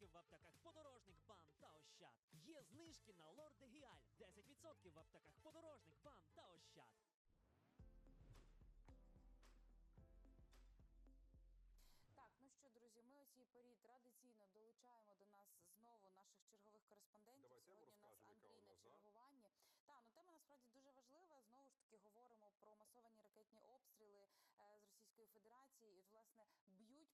10% в аптеках Подорожник, БАМ та Ощад. Є знижки на Лорд де Гіаль. 10% в аптеках Подорожник, БАМ та Ощад. Так, ну що, друзі, ми о цій порі традиційно долучаємо до нас знову наших чергових кореспондентів. Давай тему Сьогодні у нас яка Андрій у на нас, да? чергуванні. Та ну тема насправді дуже важлива. Знову ж таки говоримо про масовані ракетні обстріли е, з Російської Федерації. І от, власне б'ють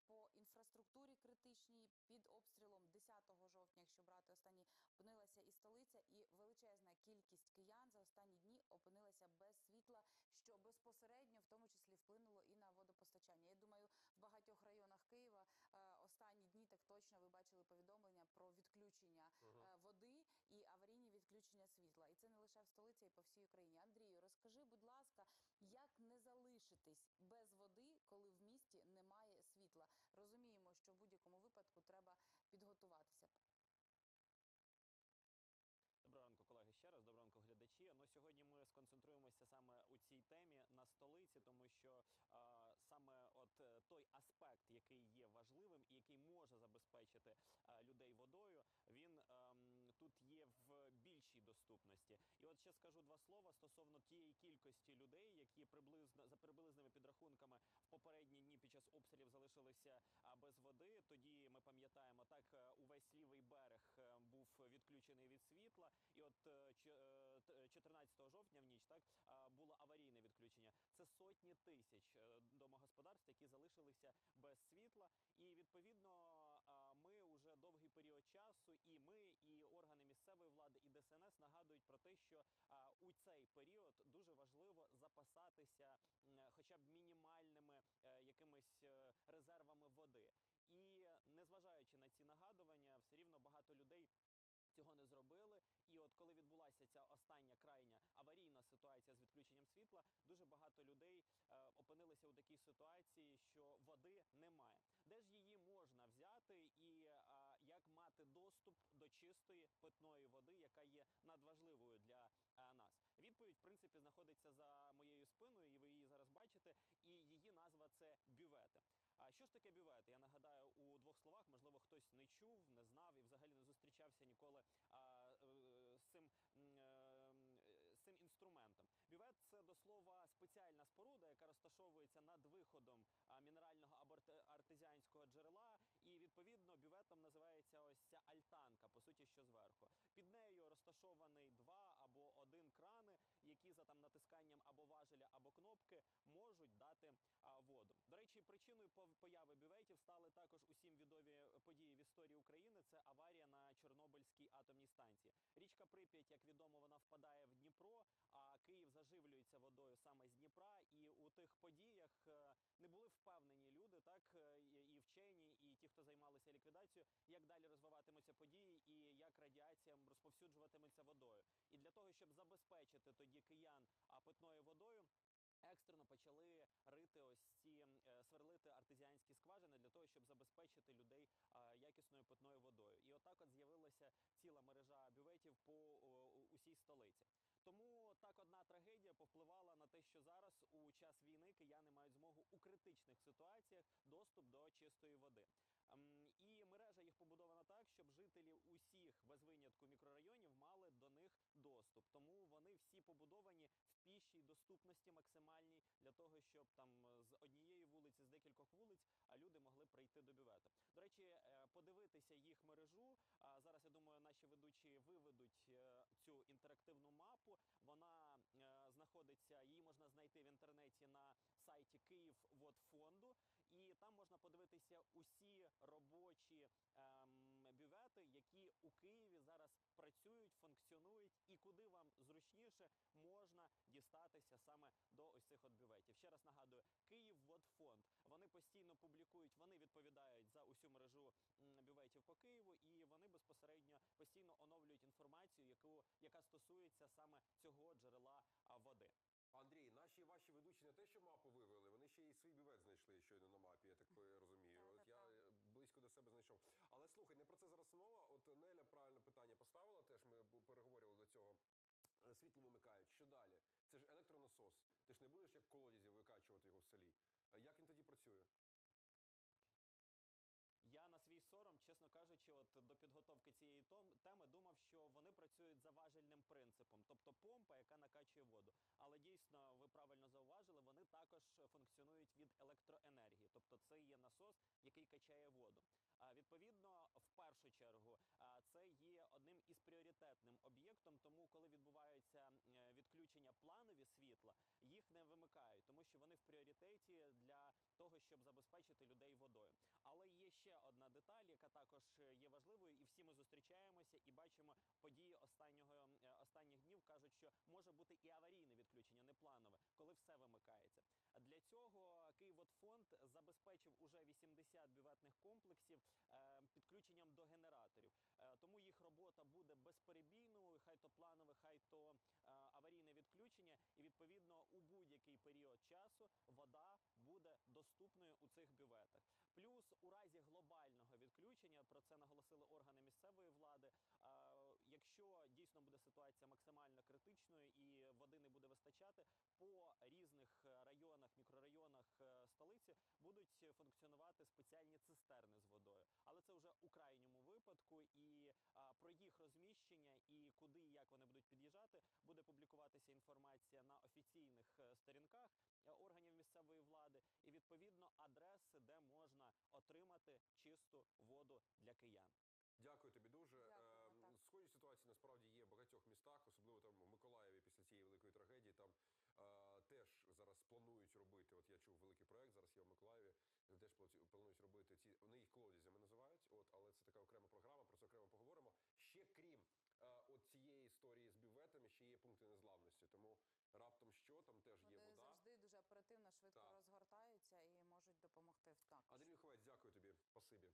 інфраструктурі критичній під обстрілом 10 жовтня, якщо брати останні, опинилася і столиця, і величезна кількість киян за останні дні опинилася без світла, що безпосередньо в тому числі вплинуло і на водопостачання. Я думаю, в багатьох районах Києва е, останні дні так точно ви бачили повідомлення про відключення е, води і аварійні відключення світла. І це не лише в столиці, а й по всій Україні. Андрію, розкажи, будь ласка, як не залишитись без води, коли в місті немає світла? Розуміємо, що в будь-якому випадку треба підготуватися. Доброго ранку, колеги. Ще раз доброго ранку, глядачі. Ну сьогодні ми сконцентруємося саме у цій темі на столиці, тому що а, саме от е, той аспект, який є важливим і який може забезпечити а, людей водою, він ем, тут є в більшій доступності. І от ще скажу два слова стосовно тієї кількості людей, які приблизно за приблизними підрахунками в попередні дні під час обстрілів залишилися без води. Тоді ми пам'ятаємо, так е, увесь лівий берег е, був відключений від світла. І от е, ч- е, т- 14 жовтня в ніч так було аварійне відключення. Це сотні тисяч домогосподарств, які залишилися без світла. І відповідно ми вже довгий період часу, і ми, і місцевої влади, і ДСНС нагадують про те, що у цей період дуже важливо запасатися, хоча б мінімальними е, якимись е, резервами води. І незважаючи на ці нагадування, все рівно багато людей. Цього не зробили, і от коли відбулася ця остання крайня аварійна ситуація з відключенням світла, дуже багато людей е, опинилися у такій ситуації, що води немає. Де ж її можна взяти, і як мати доступ до чистої питної води, яка є надважливою для е, нас? Відповідь, в принципі, знаходиться за моєю спиною, і ви її зараз бачите. І її назва це бювети. А що ж таке бювети? Я нагадаю у двох словах. Можливо, хтось не чув, не знав і взагалі не зустрічався ніколи а, е, з цим е, з цим інструментом. Бювет це до слова спеціальна споруда, яка розташовується над виходом мінерального або артезіанського джерела, відповідно бюветом називається ось ця альтанка, по суті, що зверху. Під нею розташований два або один крани, які за там натисканням або важеля, або кнопки можуть дати а, воду. До речі, причиною появи бюветів стали також усім відомі події в історії України. Це аварія на Чорнобильській атомній станції. Річка Прип'ять, як відомо, вона впадає в Дніпро, а Київ заживлюється водою саме з Дніпра. І у тих подіях е, не були впевнені люди, так е, і вчені, ті, хто займалися ліквідацією, як далі розвиватимуться події і як радіація розповсюджуватиметься водою. І для того, щоб забезпечити тоді киян питною водою. Екстрено почали рити ось ці е, сверлити артезіанські скважини для того, щоб забезпечити людей якісною питною водою. І отак от з'явилася ціла мережа бюветів по усій столиці. Тому так одна трагедія повпливала на те, що зараз у час війни кияни мають змогу у критичних ситуаціях доступ до чистої води. Ем, І мережа їх побудована так, щоб жителі усіх без винятку мікрорайонів мали до них доступ. Тому вони всі побудовані в пішій доступності максимальній для того, щоб там е, з однієї вулиці, з декількох вулиць, а люди могли прийти до бювету. До речі, е, подивитися їх мережу. Зараз я думаю, наші ведучі виведуть е, цю інтерактивну мапу. Вона знаходиться, її можна знайти в інтернеті на сайті Київводфонду, і там подивитися усі робочі ем, бювети, які у Києві зараз працюють, функціонують, і куди вам зручніше можна дістатися саме до ось цих от бюветів. Ще раз нагадую, Київводфонд. Вони постійно публікують, вони відповідають за усю мережу бюветів по Києву, і вони безпосередньо постійно оновлюють інформацію, яку яка стосується саме цього джерела води. Андрій, наші ваші ведучі не те, що мапу вивели, вони ще й свій бювет знайшли щойно на мапі, я так е, розумію. Так, От так, я так. е, близько до себе знайшов. Але слухай, не про це зараз мова. От Неля правильне питання поставила. Теж ми переговорювали до цього. Е, Світло вимикають. Що далі? Це ж електронасос. Ти ж не будеш як колодязі викачувати його в селі. Е, Як він тоді працює? Я на свій сором, чесно кажучи, от до підготовки цієї теми думав, що вони працюють за важельним принципом, тобто помпа, яка накачує воду. Але дійсно, ви правильно зауважили, вони також функціонують від електроенергії, тобто це є насос, який качає воду. А відповідно, в першу чергу, це є одним із пріоритетним об'єктом. Тому, коли відбуваються е, відключення планові світла, їх не вимикають, тому що вони в пріоритеті для того, щоб забезпечити людей водою. Але є ще одна деталь, яка також е, є важливою, зустрічаємося і бачимо події останнього е, останніх днів. кажуть, що може бути і аварійне відключення, не планове, коли все вимикається. Для цього Київводфонд забезпечив уже 80 бюветних комплексів е, підключенням до генераторів. Е, тому їх робота буде безперебійною, хай то планове, хай то аварійне відключення, і відповідно у будь-який період часу вода буде доступною у цих бюветах. Відключення про це наголосили органи місцевої влади. Якщо дійсно буде ситуація максимально критичною і води не буде вистачати, по різних е, районах, мікрорайонах е, столиці будуть функціонувати спеціальні цистерни з водою. Але це вже у крайньому випадку, і про їх розміщення і куди і як вони будуть під'їжджати, буде публікуватися інформація на офіційних е, сторінках органів відповідно адреси, де можна отримати чисту воду для киян. Дякую тобі дуже. Дякуємо, Ем. Схожі ситуації насправді є в багатьох містах, особливо там в Миколаєві після цієї великої трагедії. Там е, теж зараз планують робити. От я чув великий проект. Зараз є в Миколаєві. Вони теж планують робити ці. Вони їх колодязями називають. От, але це така окрема програма. Про це окремо поговоримо. Ще крім е, от цієї історії з бюветами, ще є пункти незламності. оперативно швидко Так. розгортаються і можуть допомогти в також. Андрій Ховець, дякую тобі. Спасибі.